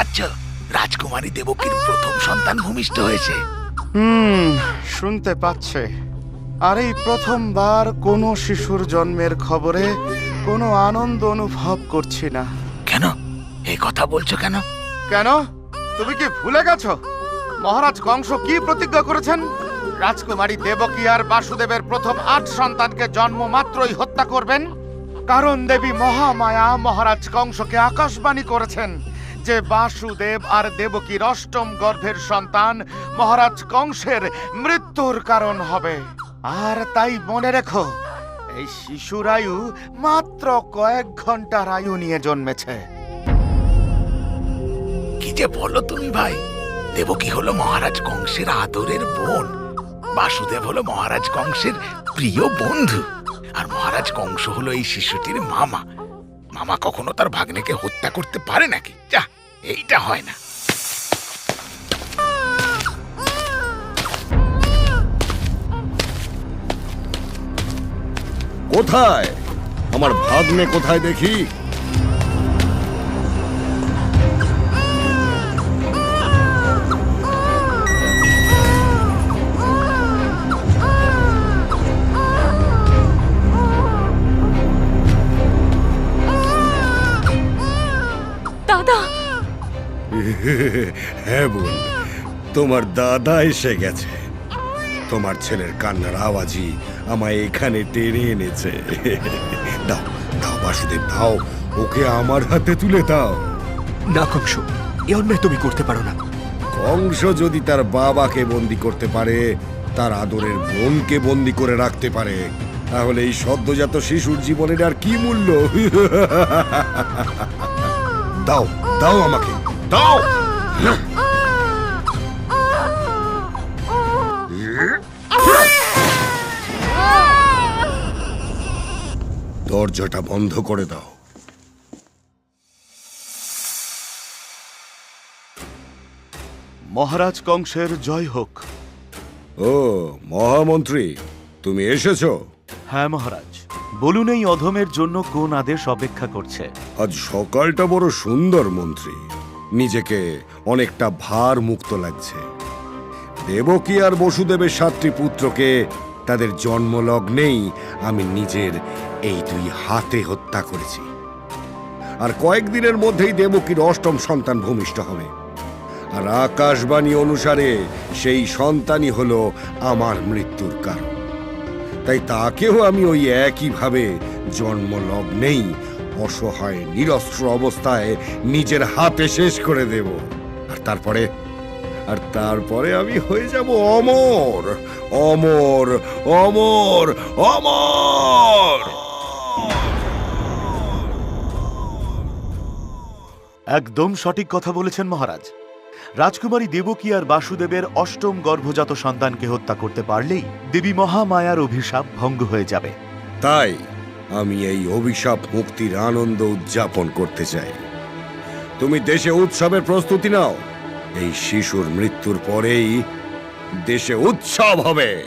পাচ্ছ? রাজকুমারী দেবকীর প্রথম সন্তান ভূমিষ্ঠ হয়েছে। হুম শুনতে পাচ্ছে। আর এই প্রথমবার কোনো শিশুর জন্মের খবরে কোনো আনন্দ অনুভব করছি না। কেন? এই কথা বলছো কেন? কেন? তুমি কি ভুলে গেছো? মহারাজ কংস কি প্রতিজ্ঞা করেছেন? রাজকুমারী দেবকী আর বাসুদেবের প্রথম আট সন্তানকে জন্ম মাত্রই হত্যা করবেন? কারণ দেবী মহামায়া মহারাজ কংসকে আকাশবাণী করেছেন। যে বাসুদেব আর দেবকীর অষ্টম গর্ভের সন্তান, মহারাজ কংসের মৃত্যুর কারণ হবে। আর তাই মনে রেখো, এই শিশুর আয়ু মাত্র কয়েক ঘণ্টার আয়ু নিয়ে জন্মেছে। কি যে বলো তুমি ভাই, দেবকী হলো মহারাজ কংসের আদরের বোন, বাসুদেব হলো মহারাজ কংসের প্রিয় বন্ধু, আর মহারাজ কংস হলো এই শিশুটির মামা। মামা কখনো তার ভাগ্নেকে হত্যা করতে পারে নাকি? যা, এইটা হয় না। কোথায়? আমার ভাগ্নে কোথায় দেখি? হ্যাঁ বোন তোমার দাদা এসে গেছে। তোমার ছেলের কান্নার আওয়াজই আমায় এখানে টেনে এনেছে। দাও দাও বাসুদেব দাও ওকে আমার হাতে তুলে দাও। না কংস এ অন্যায় তুমি করতে পারো না। কংস যদি তার বাবাকে বন্দি করতে পারে তার আদরের বোনকে বন্দি করে রাখতে পারে তাহলে এই সদ্যজাত শিশুর জীবনের আর কি মূল্য? দাও দাও আমাকে। দাও। দরজাটা বন্ধ করে দাও। মহারাজ কংসের জয় হোক। ও মহামন্ত্রী তুমি এসেছ? হ্যাঁ মহারাজ। বলুন এই অধমের জন্য কোন আদেশ অপেক্ষা করছে? আজ সকালটা বড় সুন্দর মন্ত্রী। নিজেকে অনেকটা ভার মুক্ত লাগছে। দেবকী আর বসুদেবের সাতটি পুত্রকে তাদের জন্মলগ্নেই আমি নিজের এই দুই হাতে হত্যা করেছি। আর কয়েকদিনের মধ্যেই দেবকীর অষ্টম সন্তান ভূমিষ্ঠ হবে। আর আকাশবাণী অনুসারে সেই সন্তানই হলো আমার মৃত্যুর কারণ। তাই তাকেও আমি ওই একইভাবে জন্মলগ্নেই অসহায় নিরস্ত্র অবস্থায় নিজের হাতে শেষ করে দেব। আর তারপরে আর তারপরে আমি হয়ে যাব অমর অমর অমর অমর! একদম সঠিক কথা বলেছেন মহারাজ। রাজকুমারী দেবকী আর বাসুদেবের অষ্টম গর্ভজাত সন্তানকে হত্যা করতে পারলেই দেবী মহামায়ার অভিশাপ ভঙ্গ হয়ে যাবে। তাই? আমি এই অভিশাপ মুক্তির আনন্দ উদযাপন করতে চাই। তুমি দেশে উৎসবের প্রস্তুতি নাও। এই শিশুর মৃত্যুর পরেই দেশে উৎসব হবে।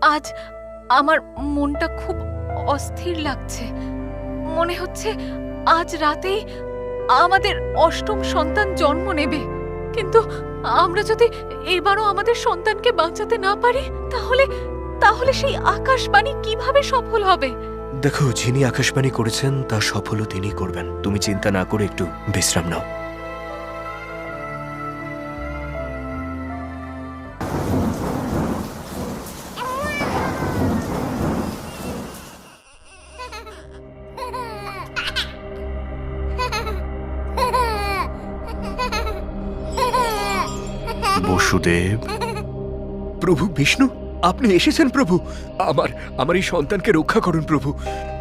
আজ আমার মনটা খুব অস্থির লাগছে। মনে হচ্ছে আজ রাতেই আমাদের অষ্টম সন্তান জন্ম নেবে। কিন্তু আমরা যদি এবারও আমাদের সন্তানকে বাঁচাতে না পারি, তাহলে তাহলে সেই আকাশবাণী কীভাবে সফল হবে? দেখো, যিনি আকাশবাণী করেছেন তা সফলও তিনি করবেন। তুমি চিন্তা না করে একটু বিশ্রাম নাও। বসুদেব। প্রভু বিষ্ণু আপনি এসেছেন প্রভু। আমার আমার এই সন্তানকে রক্ষা করুন প্রভু।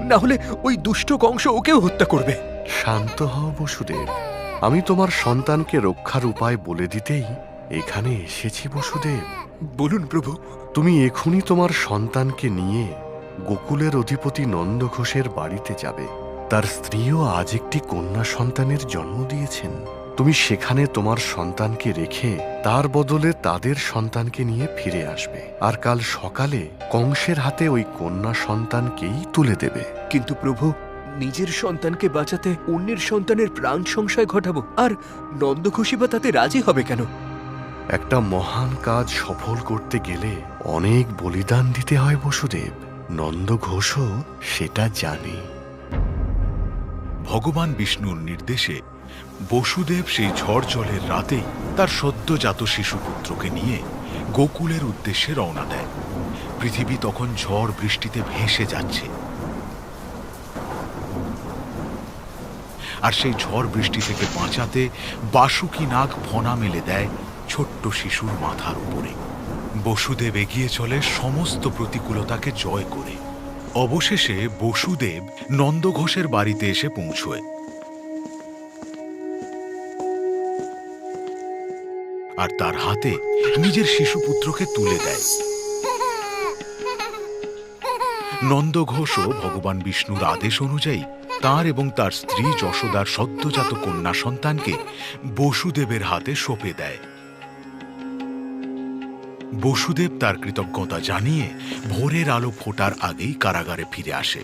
না হলে ওই দুষ্ট কংস ওকেও হত্যা করবে। শান্ত হও বসুদেব। আমি তোমার সন্তানকে রক্ষার উপায় বলে দিতেই এখানে এসেছি বসুদেব। বলুন প্রভু। তুমি এখনই তোমার সন্তানকে নিয়ে গোকুলের অধিপতি নন্দ ঘোষের বাড়িতে যাবে। তার স্ত্রীও আজ একটি কন্যা সন্তানের জন্ম দিয়েছেন। তুমি সেখানে তোমার সন্তানকে রেখে তার বদলে তাদের সন্তানকে নিয়ে ফিরে আসবে। আর কাল সকালে কংসের হাতে ওই কন্যা সন্তানকেই তুলে দেবে। কিন্তু প্রভু নিজের সন্তানকে বাঁচাতে অন্যের সন্তানের প্রাণ সংশয় ঘটাবো আর নন্দঘোষী বা তাতে রাজি হবে কেন? একটা মহান কাজ সফল করতে গেলে অনেক বলিদান দিতে হয় বসুদেব। নন্দ ঘোষও সেটা জানে। ভগবান বিষ্ণুর নির্দেশে বসুদেব সেই ঝড় জলের রাতেই তার সদ্যজাত শিশুপুত্রকে নিয়ে গোকুলের উদ্দেশ্যে রওনা দেয়। পৃথিবী তখন ঝড় বৃষ্টিতে ভেসে যাচ্ছে। আর সেই ঝড় বৃষ্টি থেকে বাঁচাতে বাসুকি নাগ ফনা মেলে দেয় ছোট্ট শিশুর মাথার উপরে। বসুদেব এগিয়ে চলে সমস্ত প্রতিকূলতাকে জয় করে। অবশেষে বসুদেব নন্দঘোষের বাড়িতে এসে পৌঁছয়। আর তার হাতে নিজের শিশুপুত্রকে তুলে দেয়। নন্দঘোষও ভগবান বিষ্ণুর আদেশ অনুযায়ী তার এবং তার স্ত্রী যশোদার সদ্যজাত কন্যা সন্তানকে বসুদেবের হাতে সঁপে দেয়। বসুদেব তার কৃতজ্ঞতা জানিয়ে ভোরের আলো ফোটার আগেই কারাগারে ফিরে আসে।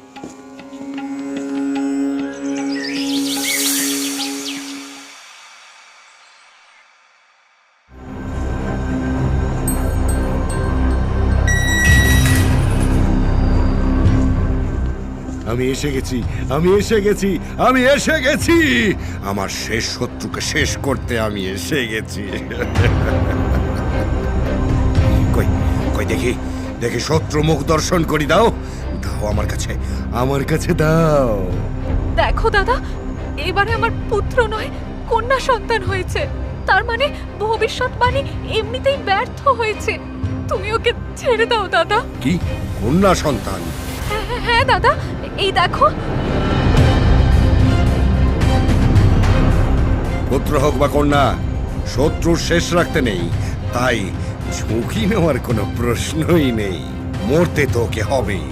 আমি এসে গেছি, আমি এসে গেছি, আমি এসে গেছি! আমার শেষ শত্রুকে শেষ করতে আমি এসে গেছি। কই দেখি দেখি শত্রু মুখ দর্শন করি দাও। দাও আমার কাছে আমার কাছে দাও। দেখো দাদা এবারে আমার পুত্র নয় কন্যা সন্তান হয়েছে। তার মানে ভবিষ্যৎ ভবিষ্যৎবাণী এমনিতেই ব্যর্থ হয়েছে। তুমি ওকে ছেড়ে দাও দাদা। কি? কন্যা সন্তান? হ্যাঁ, হ্যাঁ, হ্যাঁ দাদা এই দেখো। পুত্র হোক বা কন্যা শত্রুর শেষ রাখতে নেই। তাই ঝুঁকি নেওয়ার কোনো প্রশ্নই নেই। মরতে তো ওকে হবেই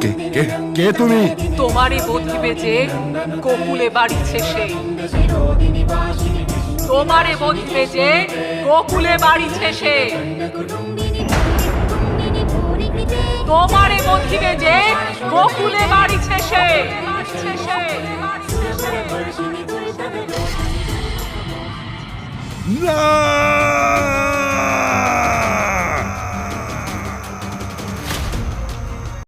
কে কে- কে তুমি? তোমারই বধিবে যে গোকুলে বাড়িছে সে তোমারে বধিবে যে গোকুলে বাড়িছে সে তোমারে মধ্যে যে গোকুলে বাড়ি শেষে। না!